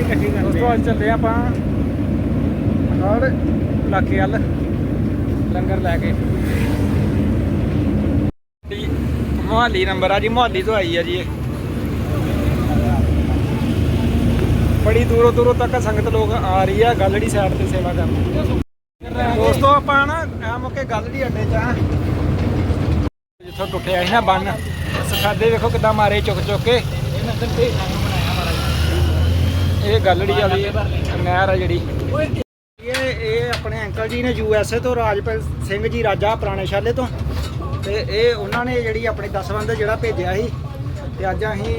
ਇਕੱਠੀ ਕਰਦੇ ਚੱਲੇ ਆਪਾਂ ਹੜ ਇਲਾਕੇ ਵੱਲ ਲੰਗਰ ਲੈ ਕੇ। ਮੁਹਾਲੀ ਨੰਬਰ ਆ ਜੀ ਮੁਹਾਲੀ ਤੋਂ ਆਈ ਆ ਜੀ ਇਹ। ਬੜੀ ਦੂਰੋਂ ਦੂਰੋਂ ਤੱਕ ਸੰਗਤ ਲੋਕ ਆ ਰਹੀ ਆ ਗੱਲੜੀ ਸਾਈਡ ਤੇ ਸੇਵਾ ਕਰਨ। ਦੋਸਤੋ ਆਪਾਂ ਨਾ ਆ ਮੁੱਕੇ ਗੱਲੜੀ ਅੱਡੇ ਚ ਆ। ਜਿੱਥੋਂ ਟੁੱਟਿਆ ਸੀ ਨਾ ਬੰਨ ਸਖਾਦੇ ਵੇਖੋ ਕਿੱਦਾਂ ਮਾਰੇ ਚੁੱਕ ਚੁੱਕ ਕੇ। ਇਹ ਗੱਲੜੀ ਵਾਲੀ ਨਹਿਰ ਆ ਜਿਹੜੀ। ਇਹ ਇਹ ਆਪਣੇ ਅੰਕਲ ਜੀ ਨੇ ਯੂ ਐਸ ਏ ਤੋਂ, ਰਾਜਪਾਲ ਸਿੰਘ ਜੀ ਰਾਜਾ ਪੁਰਾਣੇ ਸ਼ਾਲੇ ਤੋਂ। ਤੇ ਇਹ ਉਹਨਾਂ ਨੇ ਜਿਹੜੀ ਆਪਣੇ ਦਸਵੰਦ ਜਿਹੜਾ ਭੇਜਿਆ ਸੀ। ਤੇ ਅੱਜ ਅਸੀਂ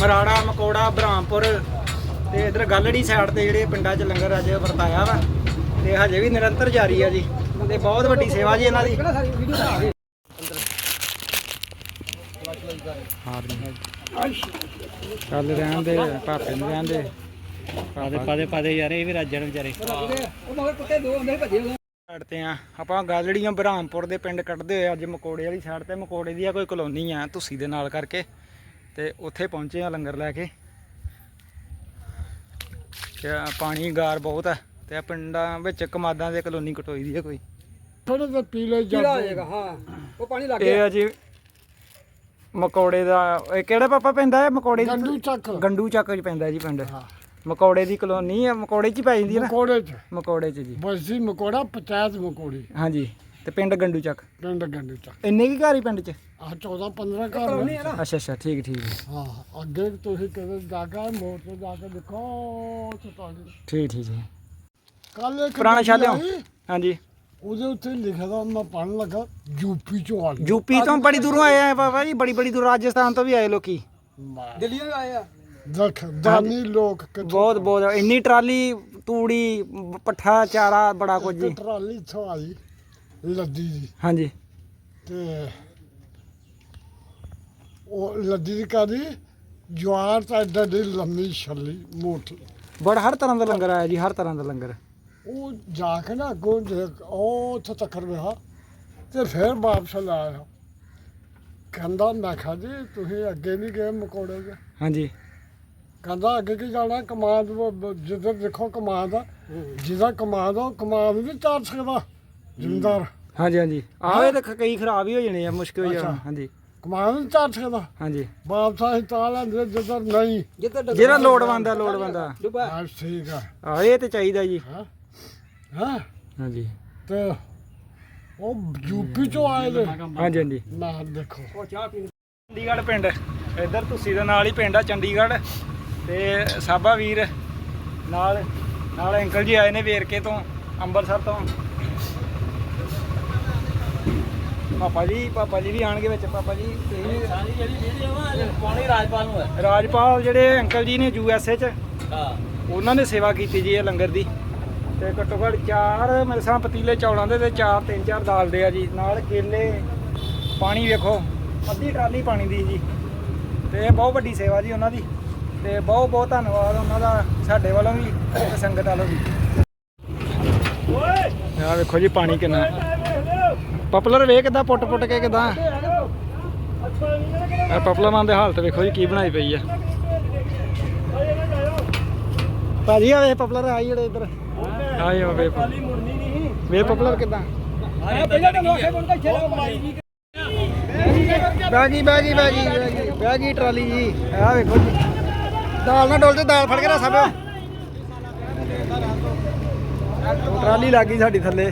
ਮਰਾੜਾ, ਮਕੋੜਾ, ਬ੍ਰਹਮਪੁਰ ਤੇ ਇਧਰ ਗੱਲੜੀ ਸਾਈਡ ਤੇ ਜਿਹੜੇ ਪਿੰਡਾਂ 'ਚ ਲੰਗਰ ਅੱਜ ਵਰਤਾਇਆ ਵਾ। ਤੇ ਹਜੇ ਵੀ ਨਿਰੰਤਰ ਜਾਰੀ ਆ ਜੀ। ਤੇ ਬਹੁਤ ਵੱਡੀ ਸੇਵਾ ਜੀ ਇਹਨਾਂ ਦੀ। ਚੱਲ ਰਹਿਣ ਦੇ ਭਾਪੇ ਨੂੰ ਰਹਿਣ ਦੇ। ਪਾਦੇ ਪਾਦੇ ਪਾਦੇ ਯਾਰ ਇਹ ਵੀ ਰਾਜਣ ਵਿਚਾਰੇ। ਸਾਈਡ ਤੇ ਆ। ਆਪਾਂ ਗਾਲੜੀਆਂ ਬ੍ਰਹਮਪੁਰ ਦੇ ਪਿੰਡ ਕੱਢਦੇ ਹੋਏ ਅੱਜ ਮਕੋੜੇ ਵਾਲੀ ਸਾਈਡ ਤੇ ਮਕੋੜੇ ਦੀ ਆ ਕੋਈ ਕਲੋਨੀ ਆ ਤੁਸੀਂ ਦੇ ਨਾਲ ਕਰਕੇ। ਤੇ ਉੱਥੇ ਪਹੁੰਚੇ ਆ ਲੰਗਰ ਲੈ ਕੇ। ਤੇ ਪਾਣੀ ਗਾਰ ਬਹੁਤ ਆ ਤੇ ਆ ਪਿੰਡਾਂ ਵਿੱਚ ਕਮਾਦਾਂ ਦੇ ਕਲੋਨੀ ਕਟੋਈ ਦੀ ਆ ਕੋਈ। ਥੋੜਾ ਜਿਹਾ ਪੀਲੇ ਪੀਲਾ ਹੋ ਜਾਏਗਾ ਹਾਂ। ਉਹ ਪਾਣੀ ਲੱਗ ਇਹ ਆ ਜੀ ਮਕੌੜੇ ਦਾ ਇਹ ਕਿਹੜਾ ਪਾਪਾ ਪੈਂਦਾ ਹੈ ਮਕੌੜੇ ਦੀ- ਗੰਡੂ ਚੱਕ। ਗੰਡੂ ਚੱਕ ਚ ਪੈਂਦਾ ਜੀ ਪਿੰਡ। ਮਕੌੜੇ ਦੀ ਕਲੋਨੀ ਆ ਮਕੌੜੇ ਚ ਹੀ ਪੈ ਜਾਂਦੀ ਹੈ ਨਾ? ਮਕੋੜੇ ਚ। ਮਕੌੜੇ ਚ ਜੀ। ਬਸੀ ਮਕੋੜਾ ਪੰਚਾਇਤ ਮਕੋੜੀ। ਹਾਂਜੀ ਤੇ ਪਿੰਡ ਗੰਡੂ ਚੱਕ। ਪਿੰਡ ਗੰਡੂ ਚੱਕ। ਇੰਨੇ ਕੀ ਘਰ ਹੀ ਪਿੰਡ ਚ? ਆ 14 15 ਘਰ ਨੇ। ਅੱਛਾ ਅੱਛਾ ਠੀਕ ਠੀਕ। ਹਾਂ ਅੱਗੇ ਤੁਸੀਂ ਕਦੇ ਜਾ ਕੇ ਮੋੜ ਤੇ ਜਾ ਕੇ ਦੇਖੋ ਠੀਕ ਠੀਕ ਜੀ ਕੱਲ ਇੱਕ ਪੁਰਾਣਾ ਗੱਡੀ ਆਈ, ਹਾਂਜੀ। ਉਹਦੇ ਉੱਤੇ ਲਿਖਿਆ ਦਾ ਮੈਂ ਪੜਨ ਲੱਗਾ ਯੂਪੀ ਚੋਂ ਆ ਯੂਪੀ ਤੋਂ ਬੜੀ ਦੂਰੋਂ ਆਏ ਆ ਬਾਬਾ ਜੀ ਬੜੀ ਬੜੀ ਦੂਰ ਰਾਜਸਥਾਨ ਤੋਂ ਵੀ ਆਏ ਲੋਕੀ। ਦਿੱਲੀ ਤੋਂ ਆਏ ਆ? ਦੇਖ ਦਾਨੀ ਲੋਕ ਕਿੱਥੋਂ ਬਹੁਤ ਬਹੁਤ ਇੰਨੀ ਟਰਾਲੀ ਤੂੜੀ ਪੱਠਾ ਚਾਰਾ ਬੜਾ ਕੁਝ ਜੀ। ਟਰਾਲੀ ਇੱਥੋਂ ਆਈ ਲੱਦੀ ਦੀ। ਹਾਂਜੀ। ਤੇ ਉਹ ਲੱਦੀ ਦੀ ਕਾਦੀ ਜਵਾਰ ਤਾਂ ਦੀ ਲੰਮੀ ਛੱਲੀ ਮੋਟੀ। ਬੜਾ ਹਰ ਤਰ੍ਹਾਂ ਦਾ ਲੰਗਰ ਆਇਆ ਜੀ ਹਰ ਤਰ੍ਹਾਂ ਦਾ ਲੰਗਰ। ਉਹ ਜਾ ਕੇ ਨਾ ਅੱਗੋਂ ਉਹ ਉੱਥੇ ਤੱਕ ਰਿਹਾ ਤੇ ਫਿਰ ਵਾਪਸ ਲਾਇਆ ਕਹਿੰਦਾ ਮੈਂ ਕਿਹਾ ਜੀ ਤੁਸੀਂ ਅੱਗੇ ਨਹੀਂ ਗਏ ਮਕੋੜੇ ਦੇ ਹਾਂਜੀ। ਕਹਿੰਦਾ ਅੱਗੇ ਕੀ ਜਾਣਾ? ਕਮਾਦ ਜਿੱਧਰ ਦੇਖੋ ਕਮਾਦ ਆ। ਜਿਹਦਾ ਕਮਾਦ ਆ ਉਹ ਕਮਾਦ ਨਹੀਂ ਚਾਰ ਸਕਦਾ ਜ਼ਿਮੀਂਦਾਰ। ਹਾਂਜੀ ਹਾਂਜੀ। ਆਵੇ ਤਾਂ ਕਈ ਖਰਾਬ ਹੀ ਹੋ ਜਾਣੇ ਆ ਮੁਸ਼ਕਿਲ ਹੋ ਜਾਣਾ। ਹਾਂਜੀ। ਕਮਾਦ ਨਹੀਂ ਚਾਰ ਸਕਦਾ। ਹਾਂਜੀ। ਵਾਪਸ ਅਸੀਂ ਤਾਂ ਲੈਂਦੇ ਜਿੱਧਰ ਨਹੀਂ। ਜਿਹੜਾ ਲੋੜਵੰਦ ਆ ਲੋੜਵੰਦ ਆ। ਬਸ ਠੀਕ ਆ। ਆ ਇਹ ਤੇ ਚਾਹੀਦਾ ਜੀ। ਹਾਂ? ਹਾਂ। ਹਾਂਜੀ। ਤੇ ਉਹ ਯੂਪੀ ਚੋਂ ਆਏ ਨੇ। ਹਾਂਜੀ ਹਾਂਜੀ। ਮੈਂ ਦੇਖੋ। ਉਹ ਚਾਹ ਪੀਣ ਚੰਡੀਗੜ੍ਹ ਪਿੰਡ। ਇੱਧਰ ਤੁਸੀਂ ਦੇ ਨਾਲ ਹੀ ਪਿੰਡ ਆ ਚੰਡੀਗੜ੍ਹ। ਤੇ ਸਾਬਾ ਵੀਰ ਨਾਲ ਨਾਲ ਅੰਕਲ ਜੀ ਆਏ ਨੇ ਵੇਰਕੇ ਤੋਂ ਅੰਮ੍ਰਿਤਸਰ ਤੋਂ। ਪਾਪਾ ਜੀ ਪਾਪਾ ਜੀ ਵੀ ਆਣਗੇ ਵਿੱਚ ਪਾਪਾ ਜੀ ਤੁਸੀਂ ਸਾਰੀ ਜਿਹੜੀ ਵੀਡੀਓ ਆ ਪਾਣੀ ਰਾਜਪਾਲ ਨੂੰ ਹੈ ਰਾਜਪਾਲ ਜਿਹੜੇ ਅੰਕਲ ਜੀ ਨੇ ਯੂ ਐਸ ਏ ਚ ਹਾਂ। ਉਹਨਾਂ ਨੇ ਸੇਵਾ ਕੀਤੀ ਜੀ ਇਹ ਲੰਗਰ ਦੀ। ਤੇ ਘੱਟੋ ਘੱਟ ਚਾਰ ਮੇਰੇ ਸਾਹ ਪਤੀਲੇ ਚੌਲਾਂ ਦੇ ਤੇ ਚਾਰ, ਤਿੰਨ, ਚਾਰ ਦਾਲ ਦੇ ਆ ਜੀ। ਨਾਲ ਕੇਲੇ, ਪਾਣੀ ਵੇਖੋ, ਅੱਧੀ ਟਰਾਲੀ ਪਾਣੀ ਦੀ ਜੀ। ਤੇ ਇਹ ਬਹੁਤ ਵੱਡੀ ਸੇਵਾ ਜੀ ਉਹਨਾਂ ਦੀ। ਤੇ ਬਹੁਤ ਬਹੁਤ ਧੰਨਵਾਦ ਉਹਨਾਂ ਦਾ, ਸਾਡੇ ਵੱਲੋਂ ਵੀ ਤੇ ਸੰਗਤ ਵੱਲੋਂ ਵੀ। ਆ ਵੇਖੋ ਜੀ ਪਾਣੀ ਕਿੰਨਾ। ਪਪਲਰ ਵੇ ਕਿਦਾਂ ਪੁੱਟ ਪੁੱਟ ਕੇ ਕਿਦਾਂ। ਇਹ ਪਪਲਰ ਮਾਨ ਦੇ ਹਾਲਤ ਵੇਖੋ ਜੀ ਕੀ ਬਣਾਈ ਪਈ ਆ। ਭਾਜੀ ਆ ਵੇ ਪਪਲਰ ਆਈ ਜਿਹੜੇ ਇੱਧਰ। ਆਏ ਵੇ ਵੇ ਪਪਲਰ ਕਿਦਾਂ? ਆਇਆ ਪਹਿਲਾਂ ਤਾਂ ਲੋਕੇ ਬੰਦਾ ਛੇੜਾ ਮਾਰੀ ਬੈਗੀ ਬੈਗੀ ਬੈਗੀ ਬੈਗੀ ਬੈਗੀ ਟਰਾਲੀ ਜੀ। ਆ ਵੇਖੋ ਜੀ। ਦਾਲ ਨਾ ਡੋਲ ਤੇ ਦਾਲ ਫੜ ਕੇ ਰੱਖ ਸਾਬਿਓ ਟਰਾਲੀ ਲੱਗ ਗਈ ਸਾਡੀ ਥੱਲੇ।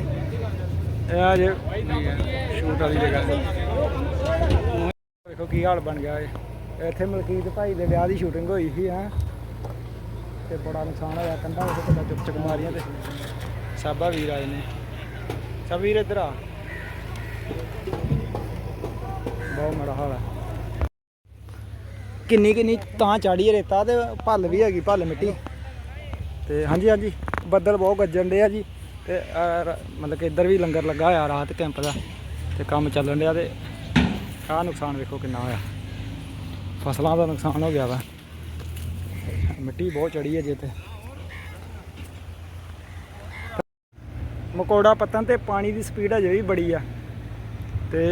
ਇਹ ਆ ਜੇ ਸ਼ੂਟ ਵਾਲੀ ਜਗ੍ਹਾ ਵੇਖੋ ਕੀ ਹਾਲ ਬਣ ਗਿਆ ਇਹ। ਇੱਥੇ ਮਲਕੀਤ ਭਾਈ ਦੇ ਵਿਆਹ ਦੀ ਸ਼ੂਟਿੰਗ ਹੋਈ ਸੀ ਹਾਂ। ਤੇ ਬੜਾ ਨੁਕਸਾਨ ਹੋਇਆ ਕੰਧਾਂ ਉੱਤੇ ਕਿੱਦਾਂ ਚੁੱਕ ਚੁੱਕ ਮਾਰੀਆਂ ਤੇ। ਸਾਬਾ ਵੀਰ ਆਏ ਨੇ। ਸਭ ਵੀਰ ਇੱਧਰ ਆ। ਬਹੁਤ ਮਾੜਾ ਹਾਲ ਹੈ ਕਿੰਨੀ ਕਿੰਨੀ ਤਾਂ ਚਾੜੀ ਰੇਤਾ ਤੇ ਭੱਲ ਵੀ ਹੈਗੀ ਭੱਲ ਮਿੱਟੀ। ਤੇ ਹਾਂਜੀ ਹਾਂਜੀ ਬੱਦਲ ਬਹੁਤ ਗੱਜਣ ਦੇ ਆ ਜੀ। ਤੇ ਮਤਲਬ ਕਿ ਇੱਧਰ ਵੀ ਲੰਗਰ ਲੱਗਾ ਹੋਇਆ ਰਾਤ ਕੈਂਪ ਦਾ ਤੇ ਕੰਮ ਚੱਲਣ ਡਿਆ ਤੇ ਆਹ ਨੁਕਸਾਨ ਵੇਖੋ ਕਿੰਨਾ ਹੋਇਆ। ਫਸਲਾਂ ਦਾ ਨੁਕਸਾਨ ਹੋ ਗਿਆ ਵਾ। ਮਿੱਟੀ ਬਹੁਤ ਚੜੀ ਹੈ ਜੇ ਤੇ ਮਕੌੜਾ ਪੱਤਨ ਤੇ ਪਾਣੀ ਦੀ ਸਪੀਡ ਅਜੇ ਵੀ ਬੜੀ ਆ। ਤੇ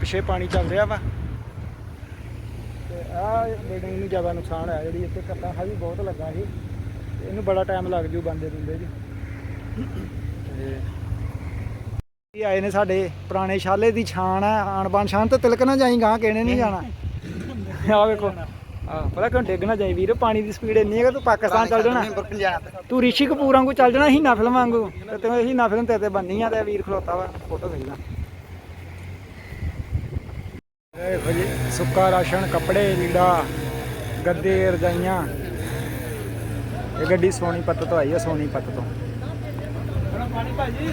ਪਿੱਛੇ ਪਾਣੀ ਚੱਲ ਰਿਹਾ ਵਾ। ਤੇ ਆ ਬਿਲਡਿੰਗ ਨੂੰ ਜ਼ਿਆਦਾ ਨੁਕਸਾਨ ਹੋਇਆ ਜਿਹੜੀ ਇੱਥੇ ਕੱਟਾ ਵੀ ਬਹੁਤ ਲੱਗਾ ਸੀ। ਇਹਨੂੰ ਬੜਾ ਟਾਈਮ ਲੱਗ ਜੂ ਬੰਦੇ ਦਿੰਦੇ ਜੀ ਇਹ ਆਏ ਨੇ ਸਾਡੇ ਪੁਰਾਣੇ ਸ਼ਾਲੇ ਦੀ ਛਾਣ ਹੈ ਆਣ ਬਾਣ ਛਾਣ ਤੇ ਤਿਲਕ ਨਾ ਜਾਈ ਗਾਂ ਕਹਿਣੇ ਨਹੀਂ ਜਾਣਾ। ਆ ਵੇਖੋ। ਆ ਪਤਾ ਕਿਉਂ ਡਿੱਗ ਨਾ ਜਾਈ ਵੀਰ ਪਾਣੀ ਦੀ ਸਪੀਡ ਇੰਨੀ ਹੈ ਕਿ ਤੂੰ ਪਾਕਿਸਤਾਨ ਚੱਲ ਜਾਣਾ। ਤੂੰ ਰਿਸ਼ੀ ਕਪੂਰ ਵਾਂਗੂ ਚੱਲ ਜਾਣਾ ਹੀਨਾ ਫਿਲਮ ਵਾਂਗੂ। ਤੇ ਤੈਨੂੰ ਹੀਨਾ ਫਿਲਮ ਤੇ ਤੇ ਬੰਨੀ ਆ ਤੇ ਵੀਰ ਖਲੋਤਾ ਵਾ ਫੋਟੋ ਖਿੱਚਦਾ। ਇਹ ਦੇਖੋ ਜੀ ਸੁੱਕਾ ਰਾਸ਼ਨ ਕੱਪੜੇ ਲੀੜਾ ਗੱਦੇ ਰਜਾਈਆਂ। ਇਹ ਗੱਡੀ ਸੋਨੀਪਤ ਤੋਂ ਆਈ ਹੈ ਸੋਨੀਪਤ ਤੋਂ। ਪਾਣੀ ਭਾਜੀ।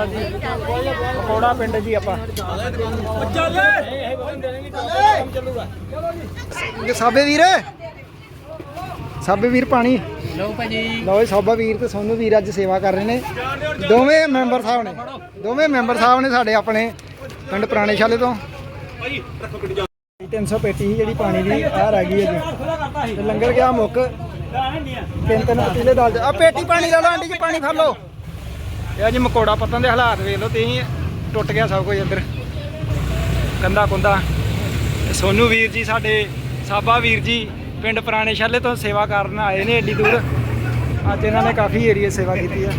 ਆ ਜੀ ਪਕੌੜਾ ਪਿੰਡ ਜੀ ਆਪਾਂ। ਇਹ ਸਾਬੇ ਵੀਰ। ਸਾਬੇ ਵੀਰ ਪਾਣੀ। ਲਓ ਭਾਜੀ। ਲਓ ਜੀ ਸਾਬਾ ਵੀਰ ਤੇ ਸੋਨੂ ਵੀਰ ਅੱਜ ਸੇਵਾ ਕਰ ਰਹੇ ਨੇ। ਦੋਵੇਂ ਮੈਂਬਰ ਸਾਹਿਬ ਨੇ। ਦੋਵੇਂ ਮੈਂਬਰ ਸਾਹਿਬ ਨੇ ਸਾਡੇ ਆਪਣੇ ਪਿੰਡ ਪੁਰਾਣੇ ਸ਼ਾਲੇ ਤੋਂ। 300 ਪੇਟੀ ਸੀ ਜਿਹੜੀ ਪਾਣੀ ਦੀ ਆ ਰਹਿ ਗਈ ਅਜੇ ਤੇ ਲੰਗਰ ਗਿਆ ਮੁੱਕ। ਤਿੰਨ ਤਿੰਨ ਪਤੀਲੇ ਦਾਲ ਆ ਪੇਟੀ ਪਾਣੀ ਲੈ ਲਓ ਆਂਟੀ ਜੀ ਪਾਣੀ ਫੜ ਲਓ। ਇਹ ਅੱਜ ਮਕੌੜਾ ਪੱਤਨ ਦੇ ਹਾਲਾਤ ਵੇਖ ਲਓ, ਤੁਸੀਂ ਟੁੱਟ ਗਿਆ ਸਭ ਕੁਝ ਇੱਧਰ। ਕੰਦਾ ਕੁੰਦਾ। ਤੇ ਸੋਨੂ ਵੀਰ ਜੀ ਸਾਡੇ, ਸਾਬਾ ਵੀਰ ਜੀ, ਪਿੰਡ ਪੁਰਾਣੇ ਸ਼ਾਲੇ ਤੋਂ ਸੇਵਾ ਕਰਨ ਆਏ ਨੇ ਏਡੀ ਦੂਰ। ਅੱਜ ਇਹਨਾਂ ਨੇ ਕਾਫੀ ਏਰੀਆ ਸੇਵਾ ਕੀਤੀ ਹੈ